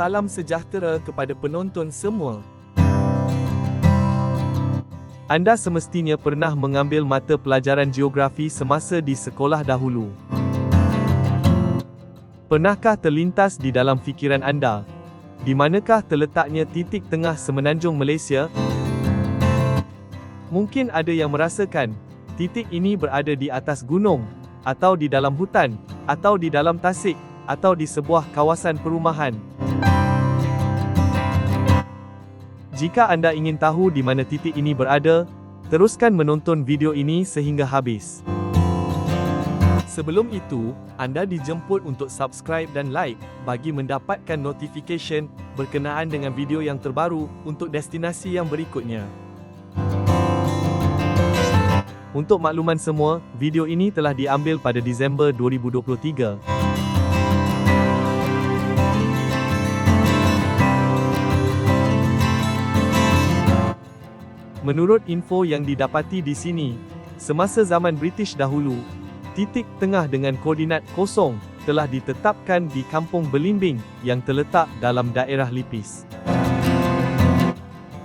Salam sejahtera kepada penonton semua. Anda semestinya pernah mengambil mata pelajaran geografi semasa di sekolah dahulu. Pernahkah terlintas di dalam fikiran anda, di manakah terletaknya titik tengah semenanjung Malaysia? Mungkin ada yang merasakan, titik ini berada di atas gunung, atau di dalam hutan, atau di dalam tasik, atau di sebuah kawasan perumahan. Jika anda ingin tahu di mana titik ini berada, teruskan menonton video ini sehingga habis. Sebelum itu, anda dijemput untuk subscribe dan like bagi mendapatkan notification berkenaan dengan video yang terbaru untuk destinasi yang berikutnya. Untuk makluman semua, video ini telah diambil pada Disember 2023. Menurut info yang didapati di sini, semasa zaman British dahulu, titik tengah dengan koordinat kosong telah ditetapkan di Kampung Belimbing yang terletak dalam daerah Lipis.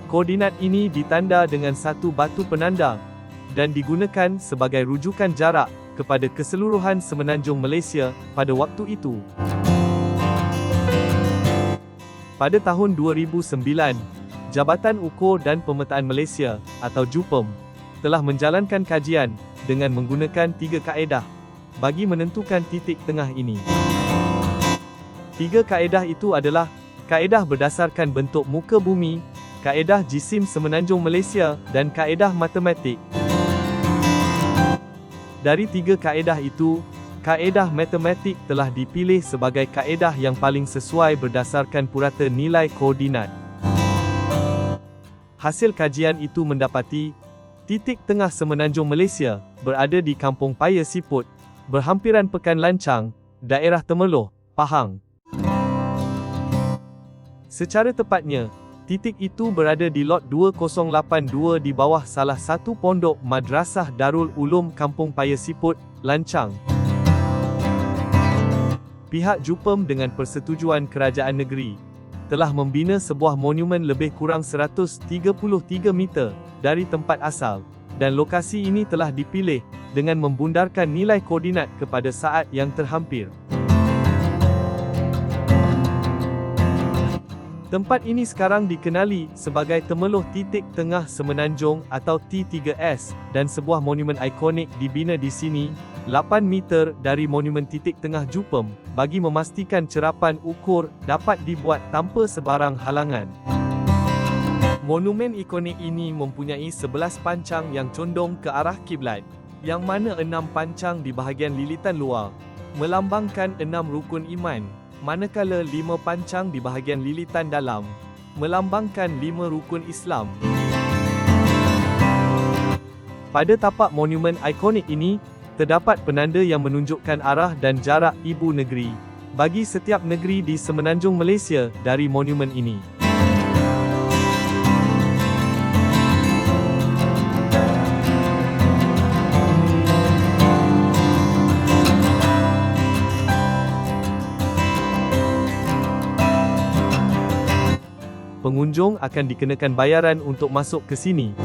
Koordinat ini ditanda dengan satu batu penanda dan digunakan sebagai rujukan jarak kepada keseluruhan semenanjung Malaysia pada waktu itu. Pada tahun 2009, Jabatan Ukur dan Pemetaan Malaysia atau JUPEM telah menjalankan kajian dengan menggunakan tiga kaedah bagi menentukan titik tengah ini. Tiga kaedah itu adalah kaedah berdasarkan bentuk muka bumi, kaedah jisim semenanjung Malaysia dan kaedah matematik. Dari tiga kaedah itu, kaedah matematik telah dipilih sebagai kaedah yang paling sesuai berdasarkan purata nilai koordinat. Hasil kajian itu mendapati, titik tengah semenanjung Malaysia, berada di Kampung Paya Siput, berhampiran Pekan Lancang, daerah Temeloh, Pahang. Secara tepatnya, titik itu berada di lot 2082 di bawah salah satu pondok Madrasah Darul Ulum Kampung Paya Siput, Lancang. Pihak Jupem dengan persetujuan kerajaan negeri, telah membina sebuah monumen lebih kurang 133 meter dari tempat asal, dan lokasi ini telah dipilih dengan membundarkan nilai koordinat kepada saat yang terhampir. Tempat ini sekarang dikenali sebagai Temeloh Titik Tengah Semenanjung atau T3S dan sebuah monumen ikonik dibina di sini 8 meter dari monumen titik tengah Jupem bagi memastikan cerapan ukur dapat dibuat tanpa sebarang halangan. Monumen ikonik ini mempunyai 11 pancang yang condong ke arah kiblat, yang mana 6 pancang di bahagian lilitan luar melambangkan 6 rukun iman manakala lima pancang di bahagian lilitan dalam, melambangkan lima rukun Islam. Pada tapak monumen ikonik ini, terdapat penanda yang menunjukkan arah dan jarak ibu negeri, bagi setiap negeri di semenanjung Malaysia dari monumen ini. Pengunjung akan dikenakan bayaran untuk masuk ke sini.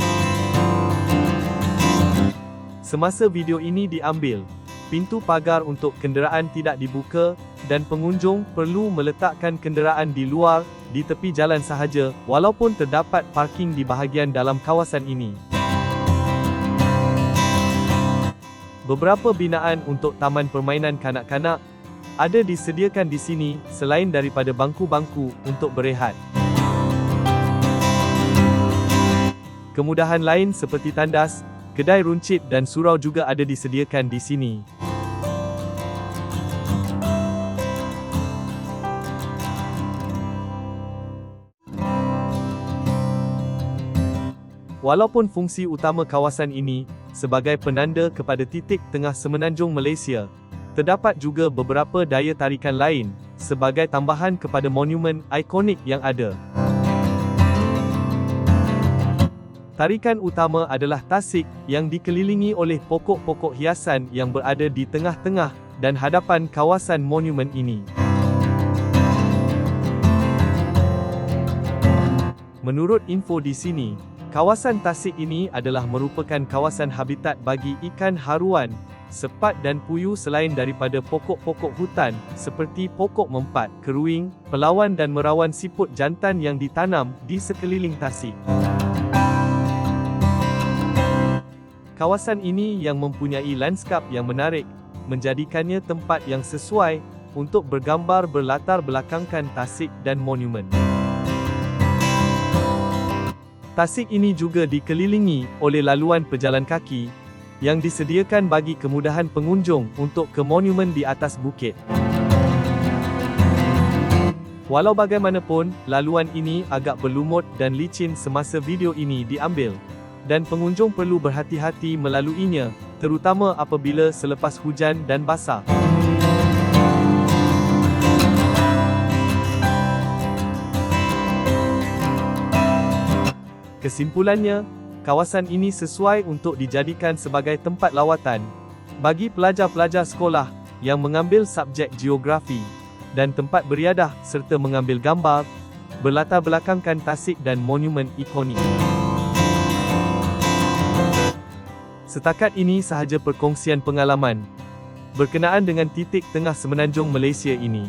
Semasa video ini diambil, pintu pagar untuk kenderaan tidak dibuka dan pengunjung perlu meletakkan kenderaan di luar di tepi jalan sahaja walaupun terdapat parking di bahagian dalam kawasan ini. Beberapa binaan untuk taman permainan kanak-kanak ada disediakan di sini selain daripada bangku-bangku untuk berehat. Kemudahan lain seperti tandas, kedai runcit dan surau juga ada disediakan di sini. Walaupun fungsi utama kawasan ini sebagai penanda kepada titik tengah semenanjung Malaysia, terdapat juga beberapa daya tarikan lain sebagai tambahan kepada monumen ikonik yang ada. Tarikan utama adalah tasik, yang dikelilingi oleh pokok-pokok hiasan yang berada di tengah-tengah dan hadapan kawasan monumen ini. Menurut info di sini, kawasan Tasik ini adalah merupakan kawasan habitat bagi ikan haruan, sepat dan puyuh selain daripada pokok-pokok hutan seperti pokok mempat, keruing, pelawan dan merawan siput jantan yang ditanam di sekeliling Tasik. Kawasan ini yang mempunyai landskap yang menarik, menjadikannya tempat yang sesuai untuk bergambar berlatar belakangkan tasik dan monumen. Tasik ini juga dikelilingi oleh laluan pejalan kaki yang disediakan bagi kemudahan pengunjung untuk ke monumen di atas bukit. Walau bagaimanapun, laluan ini agak berlumut dan licin semasa video ini diambil dan pengunjung perlu berhati-hati melaluinya, terutama apabila selepas hujan dan basah. Kesimpulannya, kawasan ini sesuai untuk dijadikan sebagai tempat lawatan bagi pelajar-pelajar sekolah yang mengambil subjek geografi dan tempat beriadah serta mengambil gambar berlatar belakangkan tasik dan monumen ikonik. Setakat ini sahaja perkongsian pengalaman berkenaan dengan titik tengah semenanjung Malaysia ini.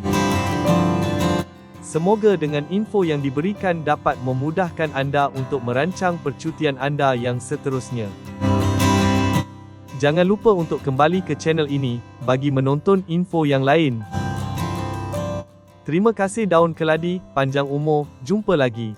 Semoga dengan info yang diberikan dapat memudahkan anda untuk merancang percutian anda yang seterusnya. Jangan lupa untuk kembali ke channel ini bagi menonton info yang lain. Terima kasih daun keladi, panjang umur, jumpa lagi.